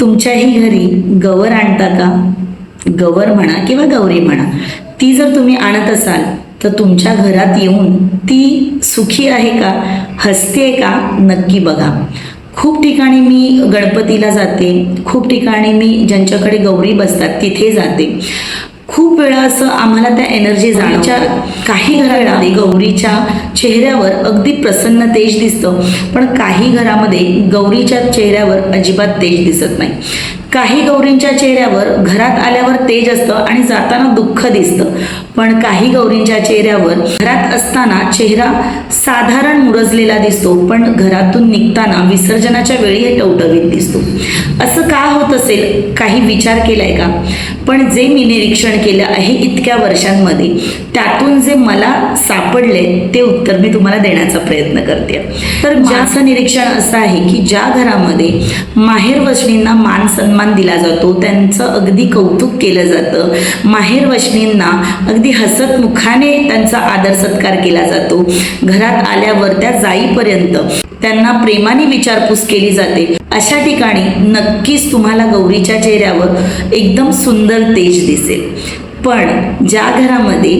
तुमच्याही घरी गवर आणता का? गवर म्हणा किंवा गौरी म्हणा ती जर तुम्ही आणत असाल तर तुमच्या घरात येऊन ती सुखी आहे का? हसते का? नक्की बघा. खूप ठिकाणी मी गणपतीला जाते खूप ठिकाणी मी ज्यांच्याकडे गौरी बसतात तिथे जाते. खूप वेळा असं आम्हाला त्या एनर्जी जाणच्या काही घरामध्ये गौरीच्या चेहऱ्यावर अगदी प्रसन्न तेज दिसतं पण काही घरामध्ये गौरीच्या चेहऱ्यावर अजिबात तेज दिसत नाही. काही गौरींच्या चेहऱ्यावर घरात आल्यावर तेज असतं आणि जाताना दुःख दिसतं. पण काही गौरींच्या चेहऱ्यावर घरात असताना चेहरा साधारण मुरजलेला दिसतो पण घरातून निघताना विसर्जनाच्या वेळी हे टवटवीत दिसतो. असं का होत असेल? काही विचार केलाय का? पण जे मी निरीक्षण केलं आहे इतक्या वर्षांमध्ये त्यातून जे मला सापडले ते उत्तर मी तुम्हाला देण्याचा प्रयत्न करते. तर ज्याचं निरीक्षण असं आहे की ज्या घरामध्ये माहेर वशनींना मान सन्मान दिला जातो. त्यांचं अगदी कौतुक केलं जातं. माहेरवशनींना अगदी हसत मुखाने त्यांचा आदर सत्कार केला जातो. घरात आल्यावर त्या जाईपर्यंत त्यांना प्रेमाने विचारपूस केली जाते. अशा ठिकाणी नक्कीच तुम्हाला गौरीच्या चेहऱ्यावर एकदम सुंदर तेज दिसेल. पण ज्या घरामध्ये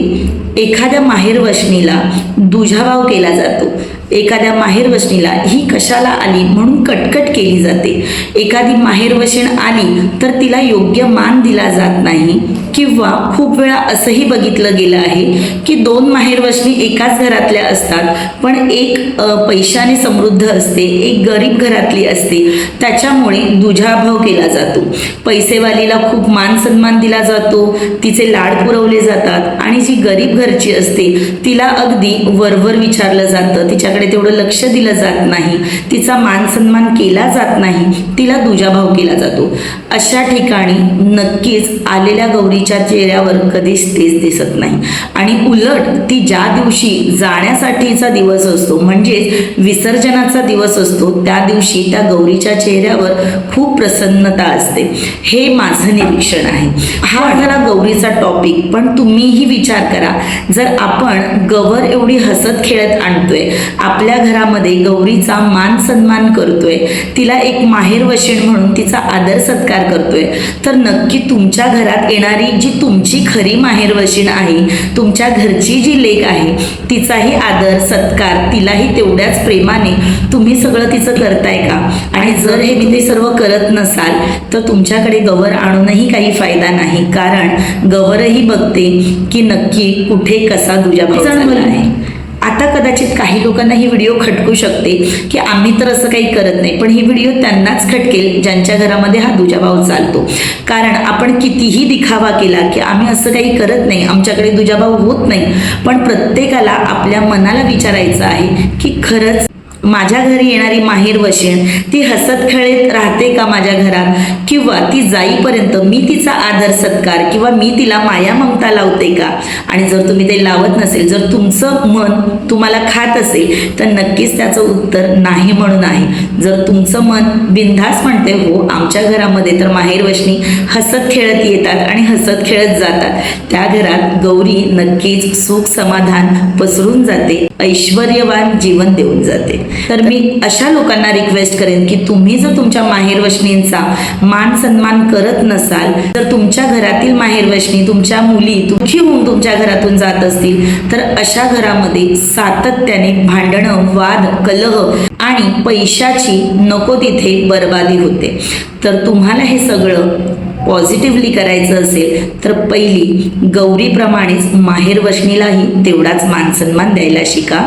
एखाद्या माहेरवशनीला दुजाभाव केला जातो एखाद्या माहेरवशिणीला ही कशाला आली? म्हणून कटकट केली जाते. एखादी माहेरवशीण आली तर तिला योग्य मान दिला जात नाही. किंवा खूप वेळा असंही बघितलं गेलं आहे की दोन माहेरवशनी एकाच घरातल्या असतात पण एक पैशाने समृद्ध असते एक गरीब घरातली असते. त्याच्यामुळे दुजाभाव केला जातो. पैसेवालीला खूप मान सन्मान दिला जातो तिचे लाड पुरवले जातात आणि जी गरीब घरची असते तिला अगदी वरवर विचारलं जातं. तिच्याकडे तेवढं लक्ष दिलं जात नाही. तिचा मान सन्मान केला जात नाही. तिला दुजाभाव केला जातो. अशा ठिकाणी नक्कीच आलेल्या गौरी तिच्या चेहऱ्यावर कधीच तेच दिसत नाही. आणि उलट ती ज्या दिवशी जाण्यासाठीचा दिवस असतो म्हणजेच विसर्जनाचा दिवस असतो त्या दिवशी त्या गौरीच्या चेहऱ्यावर खूप प्रसन्नता असते. हे माझं निरीक्षण आहे. हा झाला गौरीचा टॉपिक पण तुम्हीही विचार करा जर आपण गवर एवढी हसत खेळत आणतोय आपल्या घरामध्ये गौरीचा मान सन्मान करतोय तिला एक माहेर वशीण म्हणून तिचा आदर सत्कार करतोय तर नक्की तुमच्या घरात येणारी जी तुमची खरी माहेर वशीण आहे तुमच्या घरची जी लेक आहे तिचाही आदर सत्कार तिलाही तेवढ्याच प्रेमाने तुम्ही सगळं तिचं करताय का? आणि जर हे तुम्ही सर्व करत नसाल तर तुमच्याकडे गवर आणूनही काही फायदा नाही. कारण गवरही बघते की नक्की कुठे कसा चालला आहे. आता कदाचित काही लोकांना ही व्हिडिओ खटकू शकते की आम्ही तर असं काही करत नाही पण ही व्हिडिओ त्यांनाच खटकेल ज्यांच्या घरामध्ये हा दुजाभाव चालतो. कारण आपण कितीही दिखावा केला की आम्ही असं काही करत नाही आमच्याकडे दुजाभाव होत नाही पण प्रत्येकाला आपल्या मनाला विचारायचं आहे की खरंच माझ्या घरी येणारी माहेर वशीण ती हसत खेळत राहते का माझ्या घरात? किंवा ती जाईपर्यंत मी तिचा आदर सत्कार किंवा मी तिला माया ममता लावते का? आणि जर तुम्ही ते लावत नसेल जर तुमचं मन तुम्हाला खात असेल तर नक्कीच त्याचं उत्तर नाही म्हणून आहे. जर तुमचं मन बिनधास म्हणते हो आमच्या घरामध्ये तर माहेर वशनी हसत खेळत येतात आणि हसत खेळत जातात. त्या घरात गौरी नक्कीच सुख समाधान पसरून जाते ऐश्वर्यवान जीवन देऊन जाते. तर मी अशा लोकांना रिक्वेस्ट करेन की तुम्ही जर तुमच्या माहेरवशनींचा मान सन्मान करत नसाल तर तुमच्या घरातील माहेरवशनी तुमच्या मुली तुमची होऊन तुमच्या घरातून जात असतील. तर अशा घरामध्ये सातत्याने भांडणं वाद कलह आणि पैशाची नको तिथे बर्बादी होते. तर तुम्हाला हे सगळं पॉझिटिव्हली करायचं असेल तर पहिली गौरीप्रमाणेच माहेर वशनीलाही तेवढाच मानसन्मान द्यायला शिका.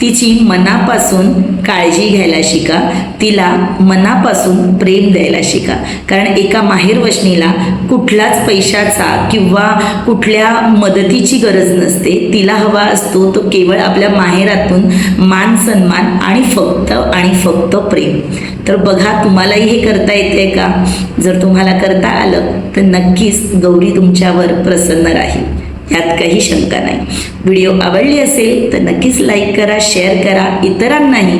तिची मनापासून काळजी घ्यायला शिका. तिला मनापासून प्रेम द्यायला शिका. कारण एका माहेर वशनीला कुठलाच पैशाचा किंवा कुठल्या मदतीची गरज नसते. तिला हवा असतो तो केवळ आपल्या माहेरातून मान सन्मान आणि फक्त आणि फक्त प्रेम. तर बघा तुम्हालाही हे करता येते का? जर तुम्हाला करता आलं तर नक्कीच गौरी तुमच्यावर प्रसन्न राहील. यात काही शंका नाही. व्हिडिओ आवडली असेल तर नक्कीच लाईक करा शेअर करा. इतरांनाही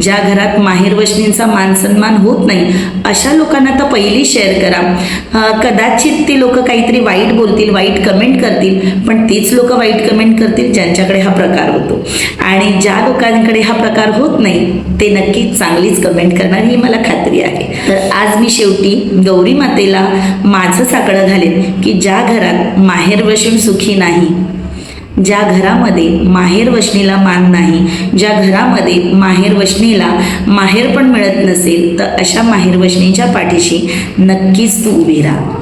ज्या घरात माहेर वशनींचा मान सन्मान होत नाही अशा लोकांना तर पहिली शेअर करा. कदाचित ती लोक काहीतरी वाईट बोलतील वाईट कमेंट करतील पण तीच लोक वाईट कमेंट करतील ज्यांच्याकडे हा प्रकार होतो. आणि ज्या लोकांकडे हा प्रकार होत नाही ते नक्कीच चांगलीच कमेंट करणार ही मला खात्री आहे. तर आज मी शेवटी गौरी मातेला माझं साकडं घालेन की ज्या घरात माहेर सुखी सुखी नाही. ज्या घरामध्ये माहेर वशनीला मान नाही ज्या घरामध्ये माहेर वशनीला माहेर पण मिळत नसेल तर अशा माहेर वशनीच्या पाठीशी नक्कीच तू उभी राहा.